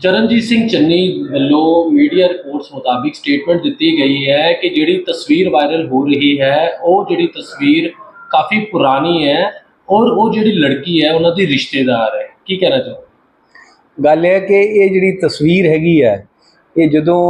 ਚਰਨਜੀਤ ਸਿੰਘ ਚੰਨੀ ਵੱਲੋਂ media reports ਮੁਤਾਬਿਕ statement ਦਿੱਤੀ ਗਈ ਹੈ ਕਿ ਜਿਹੜੀ ਤਸਵੀਰ ਵਾਇਰਲ ਹੋ ਰਹੀ ਹੈ, ਉਹ ਜਿਹੜੀ ਤਸਵੀਰ ਕਾਫੀ ਪੁਰਾਣੀ ਹੈ ਔਰ ਉਹ ਜਿਹੜੀ ਲੜਕੀ ਹੈ, ਉਹਨਾਂ ਦੀ ਰਿਸ਼ਤੇਦਾਰ ਹੈ। ਕੀ ਕਹਿਣਾ ਚਾਹੋ ਗੱਲ ਇਹ ਕਿ ਇਹ ਜਿਹੜੀ ਤਸਵੀਰ ਹੈਗੀ ਹੈ, ਇਹ ਜਦੋਂ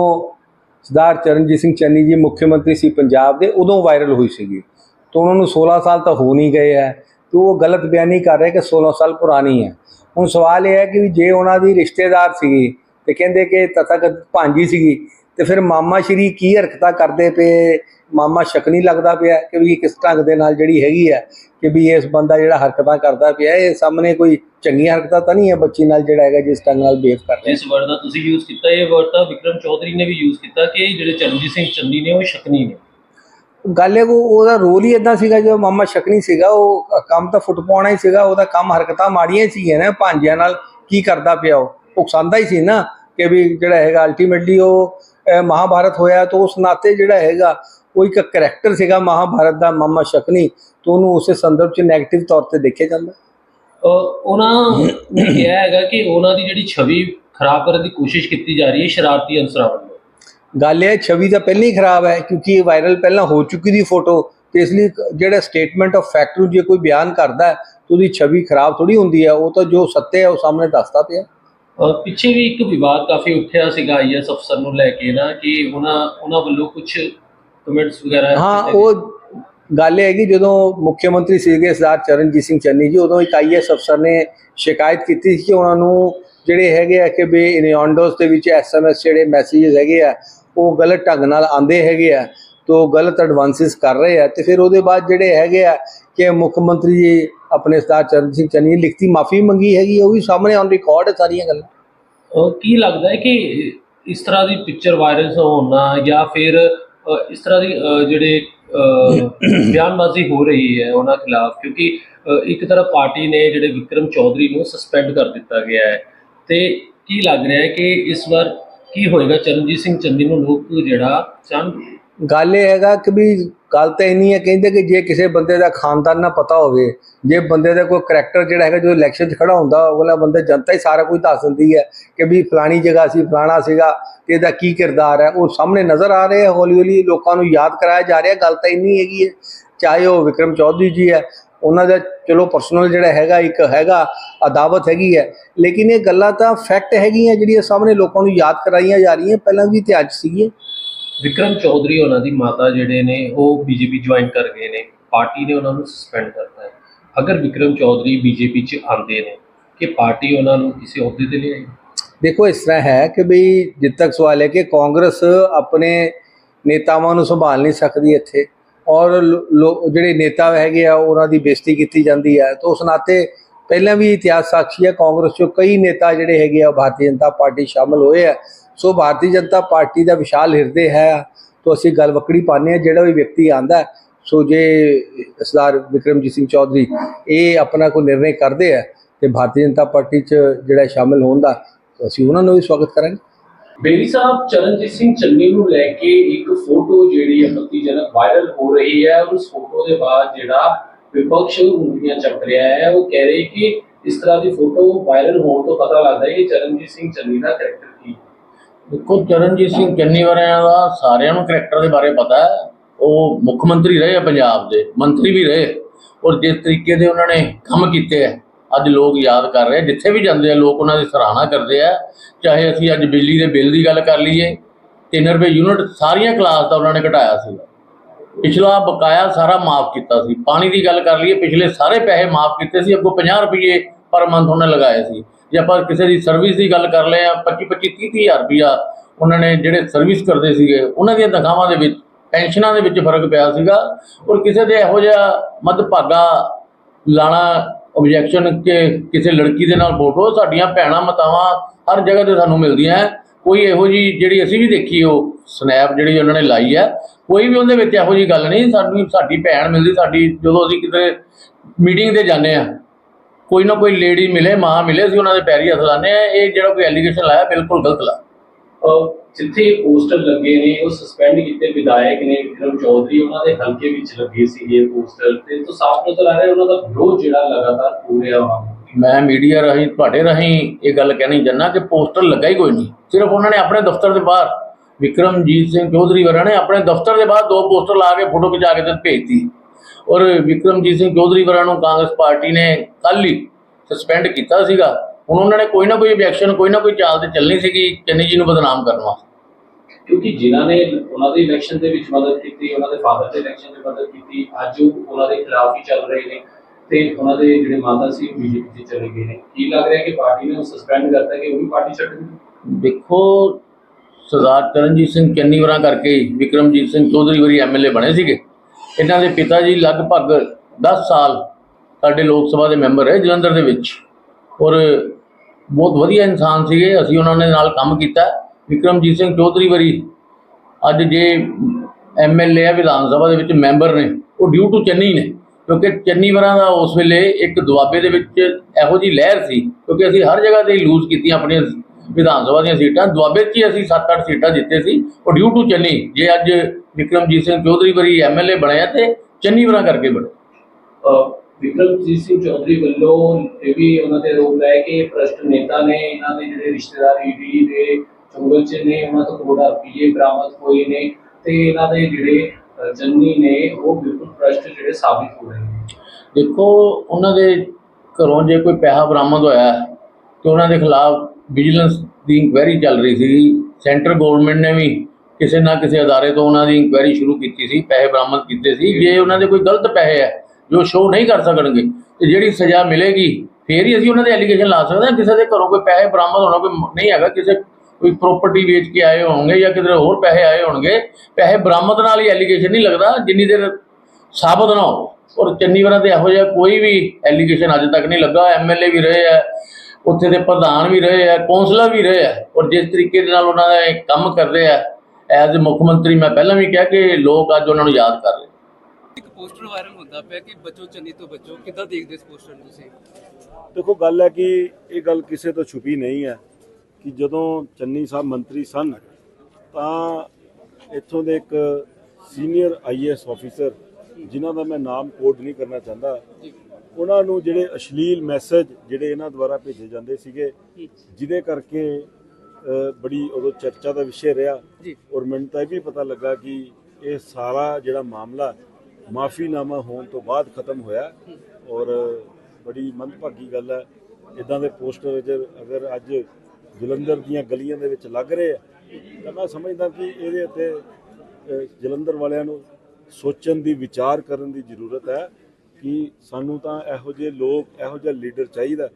ਸਰਦਾਰ ਚਰਨਜੀਤ ਸਿੰਘ ਚੰਨੀ ਜੀ ਮੁੱਖ ਮੰਤਰੀ ਸੀ ਪੰਜਾਬ ਦੇ, ਉਦੋਂ ਵਾਇਰਲ ਹੋਈ ਸੀਗੀ। ਤਾਂ ਉਹਨਾਂ ਨੂੰ 16 ਸਾਲ ਤਾਂ ਹੋ ਨਹੀਂ ਗਏ ਹੈ। ਕਿ ਉਹ ਗਲਤ ਬਿਆਨੀ ਕਰ ਰਹੇ ਕਿ 16 ਸਾਲ ਪੁਰਾਣੀ ਹੈ। ਹੁਣ ਸਵਾਲ ਇਹ ਹੈ ਕਿ ਵੀ ਜੇ ਉਹਨਾਂ ਦੀ ਰਿਸ਼ਤੇਦਾਰ ਸੀਗੀ ਤੇ ਕਹਿੰਦੇ ਕਿ ਤਥਾਕਥਿਤ ਭਾਂਜੀ ਸੀਗੀ, ਤੇ ਫਿਰ ਮਾਮਾ ਸ਼੍ਰੀ ਕੀ ਹਰਕਤਾਂ ਕਰਦੇ ਪਏ? ਮਾਮਾ ਸ਼ੱਕ ਨਹੀਂ ਲੱਗਦਾ ਪਿਆ ਕਿ ਵੀ ਕਿਸ ਢੰਗ ਦੇ ਨਾਲ ਜਿਹੜੀ ਹੈਗੀ ਹੈ ਕਿ ਵੀ ਇਸ ਬੰਦਾ ਜਿਹੜਾ ਹਰਕਤਾਂ ਕਰਦਾ ਪਿਆ, ਇਹ ਸਾਹਮਣੇ ਕੋਈ ਚੰਗੀਆਂ ਹਰਕਤਾਂ ਤਾਂ ਨਹੀਂ ਹੈ ਬੱਚੀ ਨਾਲ ਜਿਹੜਾ ਹੈਗਾ ਜਿਸ ਢੰਗ ਨਾਲ ਬਿਹੇਵ ਕਰ ਰਿਹਾ? ਜਿਸ ਵਰਡ ਦਾ ਤੁਸੀਂ ਯੂਜ਼ ਕੀਤਾ, ਇਹ ਵਰਡ ਤਾਂ ਵਿਕਰਮ ਚੌਧਰੀ ਨੇ ਵੀ ਯੂਜ਼ ਕੀਤਾ ਕਿ ਜਿਹੜੇ ਚਰਨਜੀਤ ਸਿੰਘ ਚੰਨੀ ਨੇ ਉਹ ਸ਼ੱਕਨੀ ਨੇ। ਗੱਲ ਇਹ ਉਹਦਾ ਰੋਲ ਹੀ ਇਦਾਂ ਸੀਗਾ ਜੋ ਮਾਮਾ ਸ਼ਕਨੀ ਸੀਗਾ, ਉਹ ਕੰਮ ਤਾਂ ਫੁੱਟ ਪਾਉਣਾ ਹੀ ਸੀਗਾ, ਉਹਦਾ ਕੰਮ ਹਰਕਤਾਂ ਮਾੜੀਆਂ ਹੀ ਸੀਗੀਆਂ ਨਾ, ਭਾਂਜਿਆਂ ਨਾਲ ਕੀ ਕਰਦਾ ਪਿਆ ਉਹ? ਉਕਸਾਉਂਦਾ ਹੀ ਸੀ ਨਾ ਕਿ ਵੀ ਜਿਹੜਾ ਹੈਗਾ ਅਲਟੀਮੇਟਲੀ ਉਹ ਮਹਾਭਾਰਤ ਹੋਇਆ ਤਾਂ ਉਸ ਨਾਤੇ ਜਿਹੜਾ ਹੈਗਾ, ਉਹ ਇੱਕ ਕਰੈਕਟਰ ਸੀਗਾ ਮਹਾਭਾਰਤ ਦਾ, ਮਾਮਾ ਸ਼ਕਨੀ, ਤਾਂ ਉਹਨੂੰ ਉਸੇ ਸੰਦਰਭ 'ਚ 네ਗੇਟਿਵ ਤੌਰ ਤੇ ਦੇਖਿਆ ਜਾਂਦਾ। ਉਹਨਾਂ ਨੇ ਕਿਹਾ ਹੈਗਾ ਕਿ ਉਹਨਾਂ ਦੀ ਜਿਹੜੀ ਛਵੀ ਖਰਾਬ ਕਰਨ ਦੀ ਕੋਸ਼ਿਸ਼ ਕੀਤੀ ਜਾ ਰਹੀ ਹੈ ਸ਼ਰਾਰਤੀ ਅਨਸਰਾਂ ਵੱਲੋਂ। ਗੱਲ ਇਹ ਛਵੀ ਤਾਂ ਪਹਿਲਾਂ ਹੀ ਖਰਾਬ ਹੈ ਕਿਉਂਕਿ ਇਹ ਵਾਇਰਲ ਪਹਿਲਾਂ ਹੋ ਚੁੱਕੀ ਦੀ ਫੋਟੋ ਤੇ ਇਸ ਲਈ ਜਿਹੜਾ ਸਟੇਟਮੈਂਟ ਆਫ ਫੈਕਟ ਨੂੰ ਜੇ ਕੋਈ ਬਿਆਨ ਕਰਦਾ ਹੈ ਤਾਂ ਉਹਦੀ ਛਵੀ ਖਰਾਬ ਥੋੜੀ ਹੁੰਦੀ ਹੈ ਉਹ ਤਾਂ ਜੋ ਸੱਤੇ ਹੈ ਉਹ ਸਾਹਮਣੇ ਦੱਸਦਾ ਪਿਆ ਪਿੱਛੇ ਵੀ ਇੱਕ ਵਿਵਾਦ ਕਾਫੀ ਉੱਠਿਆ ਸੀਗਾ ਆਈਐਸ ਅਫਸਰ ਨੂੰ ਲੈ ਕੇ ਨਾ ਕਿ ਉਹਨਾਂ ਉਹਨਾਂ ਵੱਲੋਂ ਕੁਝ ਕਮੈਂਟਸ ਵਗੈਰਾ ਹਾਂ। ਉਹ ਗੱਲ ਇਹ ਹੈ ਕਿ ਜਦੋਂ ਮੁੱਖ ਮੰਤਰੀ ਸੀਗੇ ਸਰਦਾਰ ਚਰਨਜੀਤ ਸਿੰਘ ਚੰਨੀ ਜੀ ਉਦੋਂ ਇੱਕ ਆਈਐਸ ਅਫਸਰ ਨੇ ਸ਼ਿਕਾਇਤ ਕੀਤੀ ਸੀ ਕਿ ਉਹਨਾਂ ਨੂੰ ਜਿਹੜੇ ਹੈਗੇ ਆ ਕਿ ਵੀ ਇਨਿਓਂਡੋਸ ਦੇ ਵਿੱਚ ਐਸਐਮਐਸ ਜਿਹੜੇ ਮੈਸੇजेस ਹੈਗੇ ਆ ਉਹ ਗਲਤ ਢੰਗ ਨਾਲ ਆਂਦੇ ਹੈਗੇ ਆ ਤੋਂ ਗਲਤ ਐਡਵਾਂਸਿਸ ਕਰ ਰਹੇ ਆ ਤੇ ਫਿਰ ਉਹਦੇ ਬਾਅਦ ਜਿਹੜੇ ਹੈਗੇ ਆ ਕਿ ਮੁੱਖ ਮੰਤਰੀ ਜੀ ਆਪਣੇ ਸਰਦਾਰ ਚਰਨ ਸਿੰਘ ਚੰਨੀ ਲਿਖਤੀ ਮਾਫੀ ਮੰਗੀ ਹੈਗੀ ਉਹ ਵੀ ਸਾਹਮਣੇ ਔਨ ਰਿਕਾਰਡ ਹੈ ਸਾਰੀਆਂ ਗੱਲਾਂ। ਕੀ ਲੱਗਦਾ ਹੈ ਕਿ ਇਸ ਤਰ੍ਹਾਂ ਦੀ ਪਿਕਚਰ ਵਾਇਰਲ ਹੋਣਾ ਜਾਂ ਫਿਰ ਇਸ ਤਰ੍ਹਾਂ ਦੀ ਜਿਹੜੇ ਬਿਆਨਬਾਜ਼ੀ ਹੋ ਰਹੀ ਹੈ ਉਹਨਾਂ ਖਿਲਾਫ, ਕਿਉਂਕਿ ਇੱਕ ਤਰ੍ਹਾਂ ਪਾਰਟੀ ਨੇ ਜਿਹੜੇ ਵਿਕਰਮ ਚੌਧਰੀ ਨੂੰ ਸਸਪੈਂਡ ਕਰ ਦਿੱਤਾ ਗਿਆ ਹੈ। ਤੇ ਕੀ ਲੱਗ ਰਿਹਾ ਹੈ ਕਿ ਇਸ ਵਾਰ ਕੀ ਹੋਏਗਾ? ਚਰਨਜੀਤ ਸਿੰਘ ਚੰਨੀ ਨੂੰ ਲੋਕ ਜਿਹੜਾ ਚਾਹਣ ਗੱਲ ਇਹ ਹੈਗਾ ਕਿ ਵੀ ਗੱਲ ਤਾਂ ਇੰਨੀ ਹੈ, ਕਹਿੰਦੇ ਕਿ ਜੇ ਕਿਸੇ ਬੰਦੇ ਦਾ ਖਾਨਦਾਨ ਨਾ ਪਤਾ ਹੋਵੇ, ਜੇ ਬੰਦੇ ਦਾ ਕੋਈ ਕਰੈਕਟਰ ਜਿਹੜਾ ਹੈਗਾ ਜਦੋਂ ਇਲੈਕਸ਼ਨ 'ਚ ਖੜਾ ਹੁੰਦਾ ਅਗਲਾ ਬੰਦਾ ਜਨਤਾ ਹੀ ਸਾਰਾ ਕੁਝ ਦੱਸ ਦਿੰਦੀ ਹੈ ਕਿ ਵੀ ਫਲਾਣੀ ਜਗ੍ਹਾ ਸੀ, ਫਲਾਣਾ ਸੀਗਾ, ਤੇ ਇਹਦਾ ਕੀ ਕਿਰਦਾਰ ਹੈ? ਉਹ ਸਾਹਮਣੇ ਨਜ਼ਰ ਆ ਰਿਹਾ ਹੌਲੀ ਹੌਲੀ ਲੋਕਾਂ ਨੂੰ ਯਾਦ ਕਰਾਇਆ ਜਾ ਰਿਹਾ, ਗੱਲ ਤਾਂ ਇੰਨੀ ਹੈਗੀ ਹੈ, ਚਾਹੇ ਉਹ ਵਿਕਰਮ ਚੌਧਰੀ ਜੀ ਹੈ ਉਹਨਾਂ ਦਾ ਚਲੋ ਪਰਸਨਲ ਜਿਹੜਾ ਹੈਗਾ ਇੱਕ ਹੈਗਾ ਅਦਾਵਤ ਹੈਗੀ ਹੈ। ਲੇਕਿਨ ਇਹ ਗੱਲਾਂ ਤਾਂ ਫੈਕਟ ਹੈਗੀਆਂ ਜਿਹੜੀਆਂ ਸਾਹਮਣੇ ਲੋਕਾਂ ਨੂੰ ਯਾਦ ਕਰਾਈਆਂ ਜਾ ਰਹੀਆਂ ਪਹਿਲਾਂ ਵੀ ਤੇ ਅੱਜ ਸੀਗੀਆਂ। ਵਿਕਰਮ ਚੌਧਰੀ ਉਹਨਾਂ ਦੀ ਮਾਤਾ ਜਿਹੜੇ ਨੇ ਉਹ ਬੀਜੇਪੀ ਜੁਆਇਨ ਕਰ ਗਏ ਨੇ ਪਾਰਟੀ ਨੇ ਉਹਨਾਂ ਨੂੰ ਸਸਪੈਂਡ ਕਰਤਾ ਹੈ। ਅਗਰ ਵਿਕਰਮ ਚੌਧਰੀ ਬੀਜੇਪੀ 'ਚ ਆਉਂਦੇ ਨੇ ਕਿ ਪਾਰਟੀ ਉਹਨਾਂ ਨੂੰ ਕਿਸੇ ਅਹੁਦੇ ਤੇ ਲਿਆਏ ਦੇਖੋ ਇਸ ਤਰ੍ਹਾਂ ਹੈ ਕਿ ਜਿੱਦ ਤੱਕ ਸਵਾਲ ਹੈ ਕਿ ਕਾਂਗਰਸ ਆਪਣੇ ਨੇਤਾਵਾਂ ਨੂੰ ਸੰਭਾਲ ਨਹੀਂ ਸਕਦੀ ਇੱਥੇ। ਔਰ ਲੋ- ਲੋ- ਜਿਹੜੇ ਨੇਤਾ ਹੈਗੇ ਆ, ਉਹਨਾਂ ਦੀ ਬੇਇੱਜ਼ਤੀ ਕੀਤੀ ਜਾਂਦੀ ਹੈ। ਤਾਂ ਉਸ ਨਾਤੇ ਪਹਿਲਾਂ ਵੀ ਇਤਿਹਾਸ ਸਾਖੀ ਹੈ। ਕਾਂਗਰਸ ਚੋਂ ਕਈ ਨੇਤਾ ਜਿਹੜੇ ਹੈਗੇ ਆ ਭਾਰਤੀ ਜਨਤਾ ਪਾਰਟੀ ਸ਼ਾਮਲ ਹੋਏ ਆ। ਸੋ ਭਾਰਤੀ ਜਨਤਾ ਪਾਰਟੀ ਦਾ ਵਿਸ਼ਾਲ ਹਿਰਦੇ ਹੈ। ਤਾਂ ਅਸੀਂ ਗੱਲ ਵਕੜੀ ਪਾਉਂਦੇ ਹਾਂ। ਜਿਹੜਾ ਵੀ ਵਿਅਕਤੀ ਆਂਦਾ ਸੋ ਜੇ ਸਰਦਾਰ ਵਿਕਰਮਜੀਤ ਸਿੰਘ ਚੌਧਰੀ ਇਹ ਆਪਣਾ ਕੋਈ ਨਿਰਣੇ ਕਰਦੇ ਆ, ਤੇ ਭਾਰਤੀ ਜਨਤਾ ਪਾਰਟੀ 'ਚ ਜਿਹੜਾ ਸ਼ਾਮਲ ਹੋਣ ਦਾ, ਅਸੀਂ ਉਹਨਾਂ ਨੂੰ ਵੀ ਸਵਾਗਤ ਕਰਾਂਗੇ। ਬੇਰੀ ਸਾਹਿਬ, ਚਰਨਜੀਤ ਸਿੰਘ ਚੰਨੀ ਨੂੰ ਲੈ ਕੇ ਇੱਕ ਫੋਟੋ ਜਿਹੜੀ ਆਪੱਤੀਜਨਕ ਵਾਇਰਲ ਹੋ ਰਹੀ ਹੈ, ਉਸ ਫੋਟੋ ਦੇ ਬਾਅਦ ਜਿਹੜਾ ਵਿਪਕਸ਼ ਉਂਗਲੀਆਂ ਚੱਕ ਰਿਹਾ ਹੈ, ਉਹ ਕਹਿ ਰਹੇ ਕਿ ਇਸ ਤਰ੍ਹਾਂ ਦੀ ਫੋਟੋ ਵਾਇਰਲ ਹੋਣ ਤੋਂ ਪਤਾ ਲੱਗਦਾ ਹੈ ਕਿ ਚਰਨਜੀਤ ਸਿੰਘ ਚੰਨੀ ਦਾ ਕਰੈਕਟਰ ਕੀ ਹੈ। ਦੇਖੋ, ਚਰਨਜੀਤ ਸਿੰਘ ਚੰਨੀ ਵਾਲਿਆਂ ਦਾ ਸਾਰਿਆਂ ਨੂੰ ਕਰੈਕਟਰ ਦੇ ਬਾਰੇ ਪਤਾ ਹੈ ਉਹ ਮੁੱਖ ਮੰਤਰੀ ਰਹੇ ਆ ਪੰਜਾਬ ਦੇ, ਮੰਤਰੀ ਵੀ ਰਹੇ ਔਰ ਜਿਸ ਤਰੀਕੇ ਦੇ ਉਹਨਾਂ ਨੇ ਕੰਮ ਕੀਤੇ ਆ ਅੱਜ ਲੋਕ ਯਾਦ ਕਰ ਰਹੇ ਆ। ਜਿੱਥੇ ਵੀ ਜਾਂਦੇ ਆ, ਲੋਕ ਉਹਨਾਂ ਦੀ ਸਰਾਹਨਾ ਕਰਦੇ ਆ। ਚਾਹੇ ਅਸੀਂ ਅੱਜ ਬਿਜਲੀ ਦੇ ਬਿੱਲ ਦੀ ਗੱਲ ਕਰ ਲਈਏ 3 ਰੁਪਏ ਯੂਨਿਟ ਸਾਰੀਆਂ ਕਲਾਸ ਦਾ ਉਹਨਾਂ ਨੇ ਘਟਾਇਆ ਸੀ ਪਿਛਲਾ ਬਕਾਇਆ ਸਾਰਾ ਮਾਫ ਕੀਤਾ ਸੀ। ਪਾਣੀ ਦੀ ਗੱਲ ਕਰ ਲਈਏ, ਪਿਛਲੇ ਸਾਰੇ ਪੈਸੇ ਮਾਫ ਕੀਤੇ ਸੀ, ਅੱਗੋਂ 50 ਰੁਪਏ ਪਰ ਮੰਥ ਉਹਨੇ ਲਗਾਏ ਸੀ। ਜੇ ਆਪਾਂ ਕਿਸੇ ਦੀ ਸਰਵਿਸ ਦੀ ਗੱਲ ਕਰ ਲਏ ਆ 25 25 30 30 ਹਜ਼ਾਰ ਰੁਪਇਆ ਉਹਨਾਂ ਨੇ ਜਿਹੜੇ ਸਰਵਿਸ ਕਰਦੇ ਸੀਗੇ, ਉਹਨਾਂ ਦੀਆਂ ਤਨਖਾਹਾਂ ਦੇ ਵਿੱਚ, ਪੈਨਸ਼ਨਾਂ ਦੇ ਵਿੱਚ ਫ਼ਰਕ ਪਿਆ ਸੀਗਾ। ਔਰ ਕਿਸੇ ਦੇ ਇਹੋ ਜਿਹਾ ਮੱਧਭਾਗਾ ਲਾਣਾ ਆਬਜੈਕਸ਼ਨ ਕਿ ਕਿਸੇ ਲੜਕੀ ਦੇ ਨਾਲ ਫੋਟੋ ਸਾਡੀਆਂ ਭੈਣਾਂ ਮਤਾਵਾਂ ਹਰ ਜਗ੍ਹਾ ਤੇ ਸਾਨੂੰ ਮਿਲਦੀਆਂ ਹੈ। ਕੋਈ ਇਹੋ ਜੀ ਜਿਹੜੀ ਅਸੀਂ ਵੀ ਦੇਖੀ ਉਹ ਸਨੈਪ ਜਿਹੜੀ ਉਹਨਾਂ ਨੇ ਲਾਈ ਹੈ, ਕੋਈ ਵੀ ਉਹਦੇ ਵਿੱਚ ਇਹੋ ਜੀ ਗੱਲ ਨਹੀਂ, ਸਾਨੂੰ ਸਾਡੀ ਭੈਣ ਮਿਲਦੀ, ਸਾਡੀ ਜਦੋਂ ਅਸੀਂ ਕਿਤੇ ਮੀਟਿੰਗ ਤੇ ਜਾਂਦੇ ਆ ਕੋਈ ਨਾ ਕੋਈ ਲੇਡੀ ਮਿਲੇ, ਮਾਂ ਮਿਲੇ, ਅਸੀਂ ਉਹਨਾਂ ਦੇ ਪੈਰੀ ਹੱਥ ਲਾਉਂਦੇ ਆ ਇਹ ਜਿਹੜਾ ਕੋਈ ਐਲੀਗੇਸ਼ਨ ਲਾਇਆ, ਬਿਲਕੁਲ ਗਲਤ ਲਾ ਅਹ ਜਿੱਥੇ ਪੋਸਟਰ ਲੱਗੇ ਨੇ, ਉਹ ਸਸਪੈਂਡ ਕੀਤੇ ਵਿਧਾਇਕ ਨੇ ਵਿਕਰਮ ਚੌਧਰੀ, ਉਹਨਾਂ ਦੇ ਹਲਕੇ ਵਿੱਚ ਲੱਗੇ ਸੀਗੇ ਪੋਸਟਰ ਤੇ। ਤੋਂ ਸਾਫ਼ ਨਜ਼ਰ ਆ ਰਿਹਾ, ਉਹਨਾਂ ਦਾ ਵਿਰੋਧ ਜਿਹੜਾ ਲਗਾਤਾਰ ਹੋ ਰਿਹਾ ਵਾ। ਮੈਂ ਮੀਡੀਆ ਰਾਹੀਂ, ਤੁਹਾਡੇ ਰਾਹੀਂ ਇਹ ਗੱਲ ਕਹਿਣੀ ਚਾਹੁੰਦਾ ਕਿ ਪੋਸਟਰ ਲੱਗਾ ਹੀ ਕੋਈ ਨਹੀਂ। ਸਿਰਫ ਉਹਨਾਂ ਨੇ ਆਪਣੇ ਦਫ਼ਤਰ ਦੇ ਬਾਹਰ, ਵਿਕਰਮਜੀਤ ਸਿੰਘ ਚੌਧਰੀ ਵਰਾਂ ਨੇ ਆਪਣੇ ਦਫ਼ਤਰ ਦੇ ਬਾਹਰ ਦੋ ਪੋਸਟਰ ਲਾ ਕੇ ਫੋਟੋ ਖਿਚਾ ਕੇ ਤੇ ਭੇਜਤੀ। ਔਰ ਵਿਕਰਮਜੀਤ ਸਿੰਘ ਚੌਧਰੀ ਵਰਾਂ ਨੂੰ ਕਾਂਗਰਸ ਪਾਰਟੀ ਨੇ ਕੱਲ੍ਹ ਹੀ ਸਸਪੈਂਡ ਕੀਤਾ ਸੀਗਾ। ਹੁਣ ਉਹਨਾਂ ਨੇ ਕੋਈ ਨਾ ਕੋਈ ਰਿਐਕਸ਼ਨ ਕੋਈ ਨਾ ਕੋਈ ਚਾਲ ਤੇ ਚੱਲਣੀ ਸੀਗੀ ਚੰਨੀ ਜੀ ਨੂੰ ਬਦਨਾਮ ਕਰਨ ਵਾਸਤੇ। ਕਿਉਂਕਿ ਜਿਨ੍ਹਾਂ ਨੇ ਉਹਨਾਂ ਦੇ ਇਲੈਕਸ਼ਨ ਦੇ ਵਿੱਚ ਮਦਦ ਕੀਤੀ ਉਹਨਾਂ ਦੇ ਫਾਦਰ ਦੇ ਇਲੈਕਸ਼ਨ ਦੇ ਮਦਦ ਕੀਤੀ ਅੱਜ ਉਹ ਉਹਨਾਂ ਦੇ ਖਿਲਾਫ ਹੀ ਚੱਲ ਰਹੇ ਨੇ ਤੇ ਉਹਨਾਂ ਦੇ ਜਿਹੜੇ ਮਾਤਾ ਸੀ ਬੀਜੇਪੀ 'ਚ ਚਲੇ ਗਏ ਨੇ। ਕੀ ਲੱਗ ਰਿਹਾ ਕਿ ਪਾਰਟੀ ਨੇ ਉਹ ਸਸਪੈਂਡ ਕਰਤਾ ਕਿ ਉਹ ਵੀ ਪਾਰਟੀ ਛੱਡ ਗਈ? ਦੇਖੋ ਸਰਦਾਰ ਚਰਨਜੀਤ ਸਿੰਘ ਚੰਨੀਵਰਾਂ ਕਰਕੇ ਹੀ ਵਿਕਰਮਜੀਤ ਸਿੰਘ ਚੌਧਰੀ ਵਰੀ ਐਮਐਲਏ ਬਣੇ ਸੀਗੇ। ਇਹਨਾਂ ਦੇ ਪਿਤਾ ਜੀ ਲਗਭਗ 10 ਸਾਲ ਸਾਡੇ ਲੋਕ ਸਭਾ ਦੇ ਮੈਂਬਰ ਰਹੇ ਜਲੰਧਰ ਦੇ ਵਿੱਚ। ਔਰ ਬਹੁਤ ਵਧੀਆ ਇਨਸਾਨ ਸੀਗੇ। ਅਸੀਂ ਉਹਨਾਂ ਦੇ ਨਾਲ ਕੰਮ ਕੀਤਾ। ਵਿਕਰਮਜੀਤ ਸਿੰਘ ਚੌਧਰੀ ਵਰੀ ਅੱਜ ਜੇ ਐਮਐਲਏ ਆ, ਵਿਧਾਨ ਸਭਾ ਦੇ ਵਿੱਚ ਮੈਂਬਰ ਨੇ। ਉਹ ਡਿਊ ਟੂ ਚੰਨੀ ਨੇ। ਕਿਉਂਕਿ ਚੰਨੀ ਵਰਾਂ ਦਾ ਉਸ ਵੇਲੇ ਇੱਕ ਦੁਆਬੇ ਦੇ ਵਿੱਚ ਇਹੋ ਜੀ ਲਹਿਰ ਸੀ, ਕਿਉਂਕਿ ਅਸੀਂ ਹਰ ਜਗ੍ਹਾ ਤੇ ਲੂਜ਼ ਕੀਤੀਆਂ ਆਪਣੀਆਂ ਵਿਧਾਨ ਸਭਾ ਦੀਆਂ ਸੀਟਾਂ। ਦੁਆਬੇ 'ਚ ਹੀ ਅਸੀਂ 7-8 ਸੀਟਾਂ ਜਿੱਤੇ ਸੀ। ਉਹ ਡਿਊ ਟੂ ਚੰਨੀ। ਜੇ ਅੱਜ ਵਿਕਰਮਜੀਤ ਸਿੰਘ ਚੌਧਰੀ ਵਰੀ ਐਮਐਲਏ ਬਣਿਆ ਤੇ ਚੰਨੀਵਰਾਂ ਕਰਕੇ ਬਣੇ। ਵਿਕਰਮਜੀਤ ਸਿੰਘ ਚੌਧਰੀ ਵੱਲੋਂ ਇਹ ਵੀ ਉਹਨਾਂ ਤੇ ਆਰੋਪ ਲਾਇਆ ਕਿ ਇਹ ਭ੍ਰਸ਼ਟ ਨੇਤਾ ਨੇ ਇਹਨਾਂ ਦੇ ਜਿਹੜੇ ਰਿਸ਼ਤੇਦਾਰ ਈਡੀ ਦੇ ਚੁੰਗਲ 'ਚ ਨੇ ਉਹਨਾਂ ਤੋਂ ਕਰੋੜਾਂ ਰੁਪਏ ਬਰਾਮਦ ਹੋਏ ਨੇ ਤੇ ਇਹਨਾਂ ਦੇ ਜਿਹੜੇ ਅਹ, ਜੰਨੀ ਨੇ ਉਹ ਬਿਲਕੁਲ ਭ੍ਰਸ਼ਟ ਜਿਹੜੇ ਸਾਬਿਤ ਹੋ ਰਹੇ ਨੇ। ਦੇਖੋ ਉਹਨਾਂ ਦੇ ਘਰੋਂ ਜੇ ਕੋਈ ਪੈਸਾ ਬਰਾਮਦ ਹੋਇਆ ਹੈ, ਤੇ ਉਹਨਾਂ ਦੇ ਖਿਲਾਫ ਵਿਜੀਲੈਂਸ ਦੀ ਇਨਕੁਆਇਰੀ ਚੱਲ ਰਹੀ ਸੀ। ਸੈਂਟਰ ਗਵਰਨਮੈਂਟ ਨੇ ਵੀ ਕਿਸੇ ਨਾ ਕਿਸੇ ਅਦਾਰੇ ਤੋਂ ਉਹਨਾਂ ਦੀ ਇਨਕੁਆਇਰੀ ਸ਼ੁਰੂ ਕੀਤੀ ਸੀ ਪੈਸੇ ਬਰਾਮਦ ਕੀਤੇ ਸੀ। ਜੇ ਉਹਨਾਂ ਦੇ ਕੋਈ ਗਲਤ ਪੈਸੇ ਹੈ ਜੋ ਸ਼ੋਅ ਨਹੀਂ ਕਰ ਸਕਣਗੇ। ਤੇ ਜਿਹੜੀ ਸਜ਼ਾ ਮਿਲੇਗੀ, ਫੇਰ ਹੀ ਅਸੀਂ ਉਹਨਾਂ ਦੇ ਐਲੀਗੇਸ਼ਨ ਲਾ ਸਕਦੇ ਹਾਂ। ਕਿਸੇ ਦੇ ਘਰੋਂ ਕੋਈ ਪੈਸੇ ਬਰਾਮਦ ਹੋਣਾ ਕੋਈ ਨਹੀਂ ਹੈਗਾ। ਕਿਸੇ ਕੋਈ ਪ੍ਰਾਪਰਟੀ ਵੇਚ ਕੇ ਆਏ ਹੋਣਗੇ ਜਾਂ ਕਿਧਰੇ ਹੋਰ ਪੈਸੇ ਆਏ ਹੋਣਗੇ, ਪੈਸੇ ਬਰਾਮਦ ਨਾਲ ਹੀ ਐਲੀਗੇਸ਼ਨ ਨਹੀਂ ਲੱਗਦਾ। ਜਿੰਨੀ ਦੇਰ ਸਾਬਤ ਨਾ ਹੋ ਔਰ ਚੰਡੀਗੜ੍ਹ ਤੇ ਇਹੋ ਜਿਹਾ ਕੋਈ ਵੀ ਐਲੀਗੇਸ਼ਨ ਅੱਜ ਤੱਕ ਨਹੀਂ ਲੱਗਾ। ਐਮਐਲਏ ਵੀ ਰਹੇ ਆ, ਉੱਥੇ ਦੇ ਪ੍ਰਧਾਨ ਵੀ ਰਹੇ ਆ ਕੌਂਸਲਰ ਵੀ ਰਹੇ ਆ। ਔਰ ਜਿਸ ਤਰੀਕੇ ਦੇ ਨਾਲ ਉਹਨਾਂ ਦਾ ਕੰਮ ਕਰ ਰਹੇ ਆ ਐਜ਼ ਮੁੱਖ ਮੰਤਰੀ ਮੈਂ ਪਹਿਲਾਂ ਵੀ ਕਿਹਾ ਕਿ ਲੋਕ ਅੱਜ ਉਹਨਾਂ ਨੂੰ ਯਾਦ ਕਰ ਰਹੇ ਇੱਕ ਪੋਸਟਰ ਵਾਇਰਲ ਹੁੰਦਾ ਪਿਆ ਕਿ ਬੱਚੋ ਚੰਨੀ ਤੋਂ ਬੱਚੋ ਕਿੱਦਾਂ ਦੇਖਦੇ ਇਸ ਪੋਸਟਰ ਨੂੰ ਤੁਸੀਂ? ਦੇਖੋ ਗੱਲ ਹੈ ਕਿ ਇਹ ਗੱਲ ਕਿਸੇ ਤੋਂ ਛੁਪੀ ਨਹੀਂ ਹੈ ਕਿ ਜਦੋਂ ਚੰਨੀ ਸਾਹਿਬ ਮੰਤਰੀ ਸਨ ਤਾਂ ਇੱਥੋਂ ਦੇ ਇੱਕ ਸੀਨੀਅਰ ਆਈਐਸ ਆਫੀਸਰ ਜਿਨ੍ਹਾਂ ਦਾ ਮੈਂ ਨਾਮ ਕੋਡ ਨਹੀਂ ਕਰਨਾ ਚਾਹੁੰਦਾ ਉਹਨਾਂ ਨੂੰ ਜਿਹੜੇ ਅਸ਼ਲੀਲ ਮੈਸੇਜ ਜਿਹੜੇ ਇਹਨਾਂ ਦੁਆਰਾ ਭੇਜੇ ਜਾਂਦੇ ਸੀਗੇ ਜਿਹਦੇ ਕਰਕੇ ਬੜੀ ਉਦੋਂ ਚਰਚਾ ਦਾ ਵਿਸ਼ੇ ਰਿਹਾ। ਔਰ ਮੈਨੂੰ ਤਾਂ ਇਹ ਵੀ ਪਤਾ ਲੱਗਾ ਕਿ ਇਹ ਸਾਰਾ ਜਿਹੜਾ ਮਾਮਲਾ ਮਾਫੀਨਾਮਾ ਹੋਣ ਤੋਂ ਬਾਅਦ ਖਤਮ ਹੋਇਆ। ਔਰ ਬੜੀ ਮੰਦਭਾਗੀ ਗੱਲ ਹੈ। ਇਦਾਂ ਦੇ ਪੋਸਟਰ ਜੇ ਅਗਰ ਅੱਜ ਜਲੰਧਰ ਦੀਆਂ ਗਲੀਆਂ ਦੇ ਵਿੱਚ ਲੱਗ ਰਹੇ ਆ, ਤਾਂ ਮੈਂ ਸਮਝਦਾ ਕਿ ਇਹਦੇ ਉੱਤੇ ਜਲੰਧਰ ਵਾਲਿਆਂ ਨੂੰ ਸੋਚਣ ਦੀ, ਵਿਚਾਰ ਕਰਨ ਦੀ ਜ਼ਰੂਰਤ ਹੈ ਕਿ ਸਾਨੂੰ ਤਾਂ ਇਹੋ ਜਿਹੇ ਲੋਕ, ਇਹੋ ਜਿਹਾ ਲੀਡਰ ਚਾਹੀਦਾ,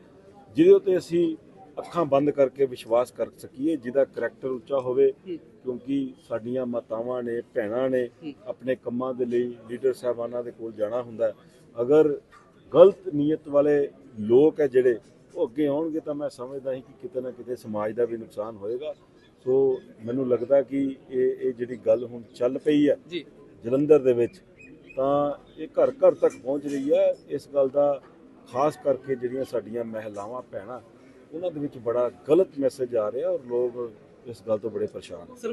ਜਿਹਦੇ ਉੱਤੇ ਅਸੀਂ ਅੱਖਾਂ ਬੰਦ ਕਰਕੇ ਵਿਸ਼ਵਾਸ ਕਰ ਸਕੀਏ ਜਿਹਦਾ ਕਰੈਕਟਰ ਉੱਚਾ ਹੋਵੇ ਕਿਉਂਕਿ ਸਾਡੀਆਂ ਮਾਤਾਵਾਂ ਨੇ ਭੈਣਾਂ ਨੇ ਆਪਣੇ ਕੰਮਾਂ ਦੇ ਲਈ ਲੀਡਰ ਸਾਹਿਬਾਨਾਂ ਦੇ ਕੋਲ ਜਾਣਾ ਹੁੰਦਾ। ਅਗਰ ਗਲਤ ਨੀਅਤ ਵਾਲੇ ਲੋਕ ਹੈ ਜਿਹੜੇ ਉਹ ਅੱਗੇ ਆਉਣਗੇ ਤਾਂ ਮੈਂ ਸਮਝਦਾ ਹਾਂ ਕਿ ਕਿਤੇ ਨਾ ਕਿਤੇ ਸਮਾਜ ਦਾ ਵੀ ਨੁਕਸਾਨ ਹੋਏਗਾ। ਸੋ ਮੈਨੂੰ ਲੱਗਦਾ ਕਿ ਇਹ ਇਹ ਜਿਹੜੀ ਗੱਲ ਹੁਣ ਚੱਲ ਪਈ ਹੈ ਜੀ। ਜਲੰਧਰ ਦੇ ਵਿੱਚ ਤਾਂ ਇਹ ਘਰ ਘਰ ਤੱਕ ਪਹੁੰਚ ਰਹੀ ਹੈ। ਇਸ ਗੱਲ ਦਾ ਖਾਸ ਕਰਕੇ ਜਿਹੜੀਆਂ ਸਾਡੀਆਂ ਮਹਿਲਾਵਾਂ ਭੈਣਾਂ ਉਹਨਾਂ ਦੇ ਵਿੱਚ ਬੜਾ ਗਲਤ ਮੈਸੇਜ ਆ ਰਿਹਾ ਔਰ ਲੋਕ ਇਸ ਗੱਲ ਤੋਂ ਬੜੇ ਪਰੇਸ਼ਾਨ ਸਰ